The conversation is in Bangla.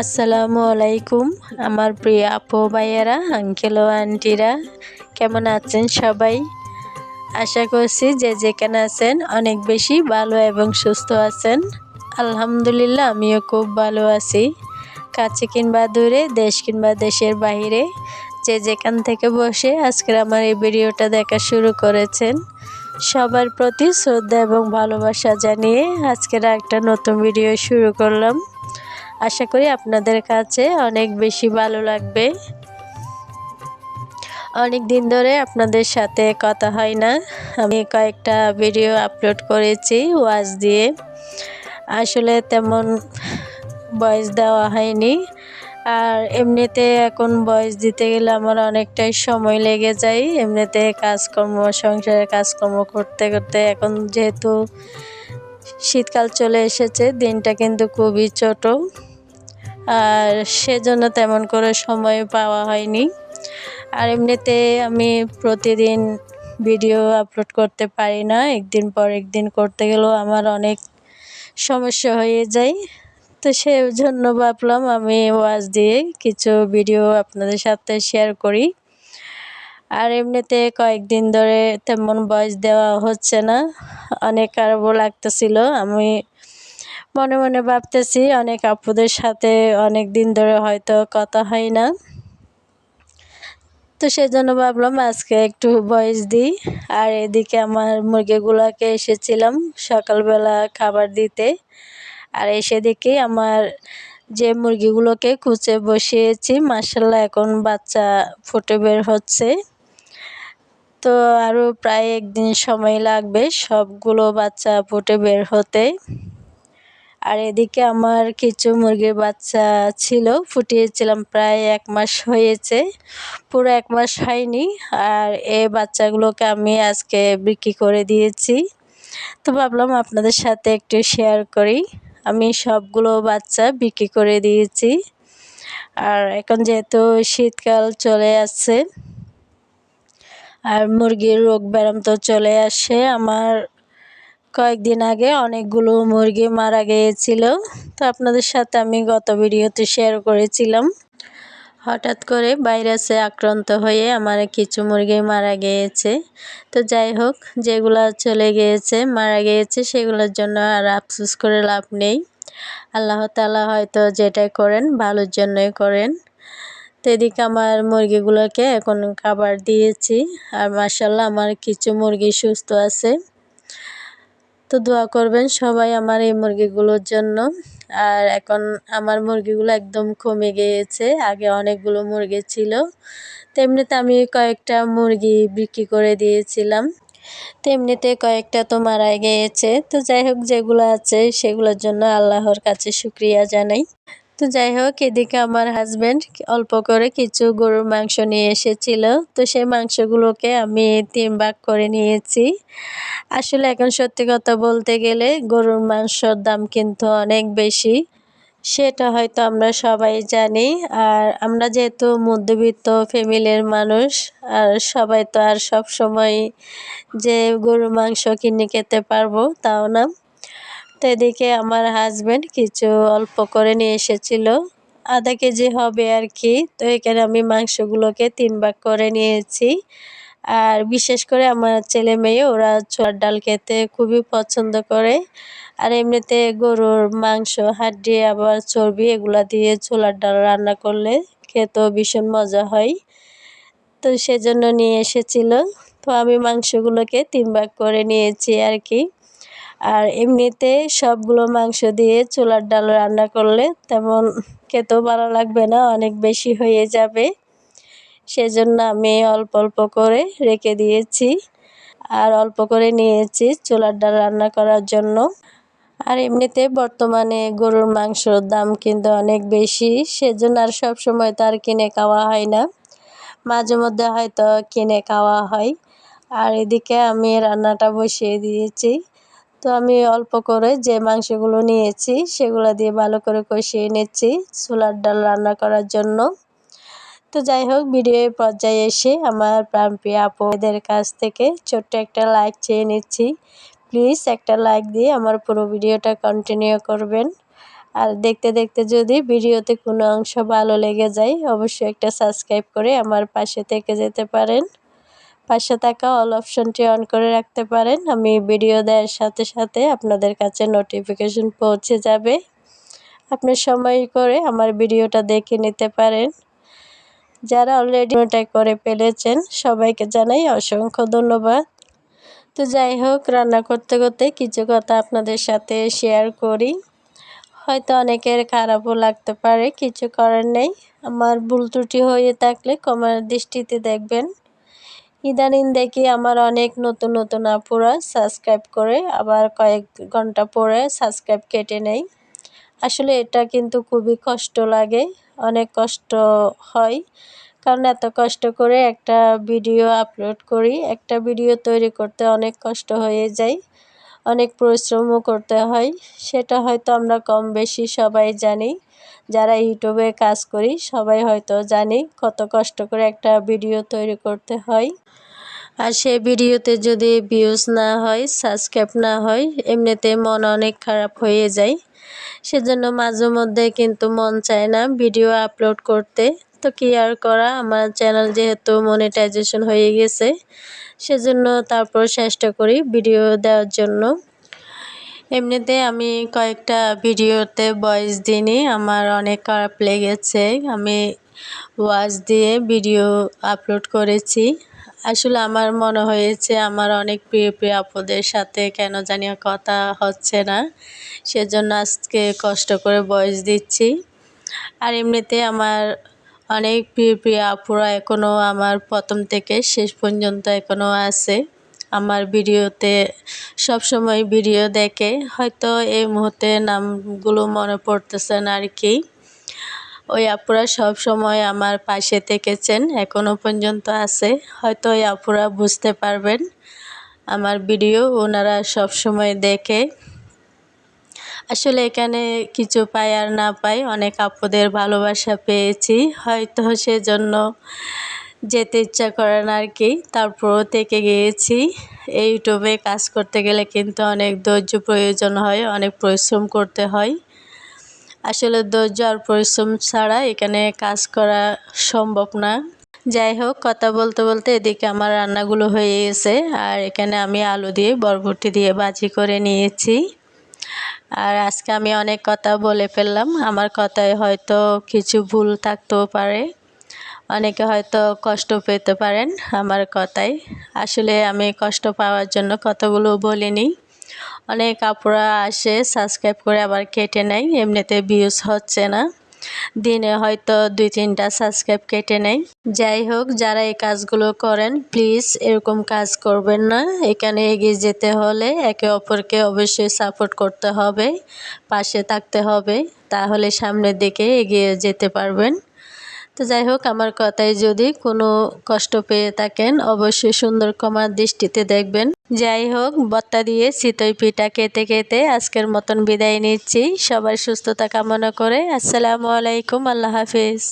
আসসালামু আলাইকুম, আমার প্রিয় আপু ভাইয়েরা আঙ্কেল ও আন্টিরা কেমন আছেন সবাই? আশা করছি যে যেখানে আছেন অনেক বেশি ভালো এবং সুস্থ আছেন। আলহামদুলিল্লাহ, আমিও খুব ভালো আছি। কাছে কিংবা দূরে, দেশ কিংবা দেশের বাইরে যে যেখান থেকে বসে আজকের আমার এই ভিডিওটা দেখা শুরু করেছেন, সবার প্রতি শ্রদ্ধা এবং ভালোবাসা জানিয়ে আজকের একটা নতুন ভিডিও শুরু করলাম। আশা করি আপনাদের কাছে অনেক বেশি ভালো লাগবে। অনেক দিন ধরে আপনাদের সাথে কথা হয় না। আমি কয়েকটা ভিডিও আপলোড করেছি ওয়াজ দিয়ে। আসলে তেমন বয়স দেওয়া হয়নি। আর এমনিতে এখন বয়স দিতে গেলে আমার অনেকটাই সময় লেগে যায়। এমনিতে কাজকর্ম, সংসারের কাজকর্ম করতে করতে এখন যেহেতু শীতকাল চলে এসেছে, দিনটা কিন্তু খুবই ছোট। আর সেজন্য তেমন করে সময় পাওয়া হয়নি। আর এমনিতে আমি প্রতিদিন ভিডিও আপলোড করতে পারি না। একদিন পর একদিন করতে গেলেও আমার অনেক সমস্যা হয়ে যায়। তো সেই জন্য ভাবলাম আমি ওয়াজ দিয়ে কিছু ভিডিও আপনাদের সাথে শেয়ার করি। আর এমনিতে কয়েকদিন ধরে তেমন ভয়েস দেওয়া হচ্ছে না। অনেক খারাপও লাগতেছিল। আমি মনে মনে ভাবতেছি অনেক আপুদের সাথে অনেক দিন ধরে হয়তো কথা হয় না। তো সেই জন্য ভাবলাম আজকে একটু বয়স দিই। আর এদিকে আমার মুরগিগুলোকে এসেছিলাম সকালবেলা খাবার দিতে। আর এসে দেখি আমার যে মুরগিগুলোকে কুচে বসিয়েছি মাসাল্লাহ এখন বাচ্চা ফুটে বের হচ্ছে। তো আরও প্রায় একদিন সময় লাগবে সবগুলো বাচ্চা ফুটে বের হতে। আর এদিকে আমার কিছু মুরগির বাচ্চা ছিল, ফুটিয়েছিলাম প্রায় এক মাস হয়েছে, পুরো এক মাস হয়নি। আর এই বাচ্চাগুলোকে আমি আজকে বিক্রি করে দিয়েছি। তো ভাবলাম আপনাদের সাথে একটু শেয়ার করি। আমি সবগুলো বাচ্চা বিক্রি করে দিয়েছি। আর এখন যেহেতু শীতকাল চলে আসছে, আর মুরগির রোগ ব্যায়াম তো চলে আসে, আমার কয়েকদিন আগে অনেকগুলো মুরগি মারা গিয়েছিল। তো আপনাদের সাথে আমি গত ভিডিওতে শেয়ার করেছিলাম। হঠাৎ করে ভাইরাসে আক্রান্ত হয়ে আমার কিছু মুরগি মারা গিয়েছে। তো যাই হোক, যেগুলো চলে গিয়েছে, মারা গিয়েছে, সেগুলোর জন্য আর আফসোস করে লাভ নেই। আল্লাহ তালা হয়তো যেটাই করেন, ভালোর জন্যই করেন। তো এদিকে আমার মুরগিগুলোকে এখন খাবার দিয়েছি। আর মাসাল্লাহ আমার কিছু মুরগি সুস্থ আছে। তো দোয়া করবেন সবাই আমার এই মুরগিগুলোর জন্য। আর এখন আমার মুরগিগুলো একদম কমে গিয়েছে, আগে অনেকগুলো মুরগি ছিল। তেমনিতে আমি কয়েকটা মুরগি বিক্রি করে দিয়েছিলাম। তেমনিতে কয়েকটা তো মারা গিয়েছে। তো যাই হোক, যেগুলো আছে সেগুলোর জন্য আল্লাহর কাছে শুক্রিয়া জানাই। তো যাই হোক, এদিকে আমার হাজব্যান্ড অল্প করে কিছু গরুর মাংস নিয়ে এসেছিল। তো সেই মাংসগুলোকে আমি তিন ভাগ করে নিয়েছি। আসলে এখন সত্যি কথা বলতে গেলে গরুর মাংসর দাম কিন্তু অনেক বেশি। সেটা হয়তো আমরা সবাই জানি। আর আমরা যেহেতু মধ্যবিত্ত ফ্যামিলির মানুষ, আর সবাই তো আর সব সময় যে গরুর মাংস কিনে খেতে পারব তাও না। তো এদিকে আমার হাজব্যান্ড কিছু অল্প করে নিয়ে এসেছিল। আধা কেজি হবে আর কি তো এখানে আমি মাংসগুলোকে তিন ভাগ করে নিয়েছি। আর বিশেষ করে আমার ছেলে মেয়ে, ওরা ছোয়ার ডাল খেতে খুবই পছন্দ করে। আর এমনিতে গরুর মাংস, হাড্ডি, আবার চর্বি এগুলা দিয়ে ছোলার ডাল রান্না করলে খেতেও ভীষণ মজা হয়। তো সেজন্য নিয়ে এসেছিল। তো আমি মাংসগুলোকে তিন ভাগ করে নিয়েছি আর কি আর এমনিতে সবগুলো মাংস দিয়ে চুলার ডাল রান্না করলে তেমন খেতেও ভালো লাগবে না, অনেক বেশি হয়ে যাবে। সেজন্য আমি অল্প অল্প করে রেখে দিয়েছি আর অল্প করে নিয়েছি চুলার ডাল রান্না করার জন্য। আর এমনিতে বর্তমানে গরুর মাংসর দাম কিন্তু অনেক বেশি, সেজন্য আর সব সময় তো আর কিনে খাওয়া হয় না। মাঝে মধ্যে হয়তো কিনে খাওয়া হয়। আর এদিকে আমি রান্নাটা বসিয়ে দিয়েছি। তো আমি অল্প করে যে মাংসগুলো নিয়েছি, সেগুলো দিয়ে ভালো করে কষিয়ে নিচ্ছি ছোলার ডাল রান্না করার জন্য। তো যাই হোক ভিডিওর পর্যায়ে এসে আমার প্রাণপ্রিয় আপুদের কাছ থেকে ছোট্ট একটা লাইক চেয়ে নিচ্ছি। প্লিজ একটা লাইক দিয়ে আমার পুরো ভিডিওটা কন্টিনিউ করবেন। আর দেখতে দেখতে যদি ভিডিওতে কোনো অংশ ভালো লেগে যায়, অবশ্যই একটা সাবস্ক্রাইব করে আমার পাশে থেকে যেতে পারেন। পাশে থাকা অল অপশনটি অন করে রাখতে পারেন। আমি ভিডিও দেওয়ার সাথে সাথে আপনাদের কাছে নোটিফিকেশন পৌঁছে যাবে। আপনি সময় করে আমার ভিডিওটা দেখে নিতে পারেন। যারা অলরেডি ওটাই করে ফেলেছেন, সবাইকে জানাই অসংখ্য ধন্যবাদ। তো যাই হোক, রান্না করতে করতে কিছু কথা আপনাদের সাথে শেয়ার করি। হয়তো অনেকের খারাপও লাগতে পারে, কিছু করার নেই। আমার ভুল ত্রুটি হয়ে থাকলে কমার দৃষ্টিতে দেখবেন। ইদানিং দেখি আমার অনেক নতুন নতুন আপুরা সাবস্ক্রাইব করে আবার কয়েক ঘণ্টা পরে সাবস্ক্রাইব কেটে নেয়। আসলে এটা কিন্তু খুবই কষ্ট লাগে, অনেক কষ্ট হয়। কারণ এত কষ্ট করে একটা ভিডিও আপলোড করি, একটা ভিডিও তৈরি করতে অনেক কষ্ট হয়ে যায়। অনেক পরিশ্রমও করতে হয়, সেটা হয়তো আমরা কম বেশি সবাই জানি। যারা ইউটিউবে কাজ করি, সবাই হয়তো জানি কত কষ্ট করে একটা ভিডিও তৈরি করতে হয়। আর সেই ভিডিওতে যদি ভিউজ না হয় সাবস্ক্রাইব না হয়, এমনিতে মন অনেক খারাপ হয়ে যায়। সেজন্য মাঝে মধ্যে কিন্তু মন চায় না ভিডিও আপলোড করতে। তো কি আর করা। আমার চ্যানেল যেহেতু মনিটাইজেশন হয়ে গেছে, সেজন্য তারপর চেষ্টা করি ভিডিও দেওয়ার জন্য। এমনিতে আমি কয়েকটা ভিডিওতে ভয়েস দিইনি, আমার অনেক খারাপ লেগেছে। আমি ওয়াজ দিয়ে ভিডিও আপলোড করেছি। আসলে আমার মনে হয়েছে আমার অনেক প্রিয় প্রিয় আপুদের সাথে কেন জানি কথা হচ্ছে না, সেজন্য আজকে কষ্ট করে বয়স দিচ্ছি। আর এমনিতে আমার অনেক প্রিয় প্রিয় আপুরা এখনও আমার প্রথম থেকে শেষ পর্যন্ত এখনও আছে। আমার ভিডিওতে সব সময় ভিডিও দেখে। হয়তো এই মুহূর্তে নামগুলো মনে পড়তেছে না আর কি। ওই আপুরা সব সময় আমার পাশে থেকেছেন এখনও পর্যন্ত আছে। হয়তো ওই আপুরা বুঝতে পারবেন। আমার ভিডিও ওনারা সব সময় দেখে। আসলে এখানে কিছু পাই আর না পাই, অনেক আপুদের ভালোবাসা পেয়েছি। হয়তো সেজন্য যেতে ইচ্ছা করে না আর কি তারপরও থেকে গিয়েছি। এই ইউটিউবে কাজ করতে গেলে কিন্তু অনেক ধৈর্য প্রয়োজন হয়, অনেক পরিশ্রম করতে হয়। আসলে ধৈর্য আর পরিশ্রম ছাড়া এখানে কাজ করা সম্ভব না। যাই হোক, কথা বলতে বলতে এদিকে আমার রান্নাগুলো হয়ে গেছে। আর এখানে আমি আলু দিয়ে বরবটি দিয়ে বাজি করে নিয়েছি। আর আজকে আমি অনেক কথা বলে ফেললাম। আমার কথায় হয়তো কিছু ভুল থাকতেও পারে। অনেকে হয়তো কষ্ট পেতে পারেন আমার কথায়। আসলে আমি কষ্ট পাওয়ার জন্য কথাগুলো বলিনি। অনেক আপুরা আসে সাবস্ক্রাইব করে আবার কেটে নেয়। এমনিতে ভিউজ হচ্ছে না। দিনে হয়তো দুই তিনটা সাবস্ক্রাইব কেটে নেয়। যাই হোক, যারা এই কাজগুলো করেন প্লিজ এরকম কাজ করবেন না। এখানে এগিয়ে যেতে হলে একে অপরকে অবশ্যই সাপোর্ট করতে হবে, পাশে থাকতে হবে। তাহলে সামনের দিকে এগিয়ে যেতে পারবেন। তো যাই হোক, আমার কথায় যদি কোনো কষ্ট পেয়ে থাকেন, অবশ্যই সুন্দর কমার দৃষ্টিতে দেখবেন। যাই হোক, বত্তা দিয়ে চিতই পিঠা খেতে খেতে আজকের মতন বিদায় নিচ্ছি। সবার সুস্থতা কামনা করে। আসসালামু আলাইকুম, আল্লাহ হাফিজ।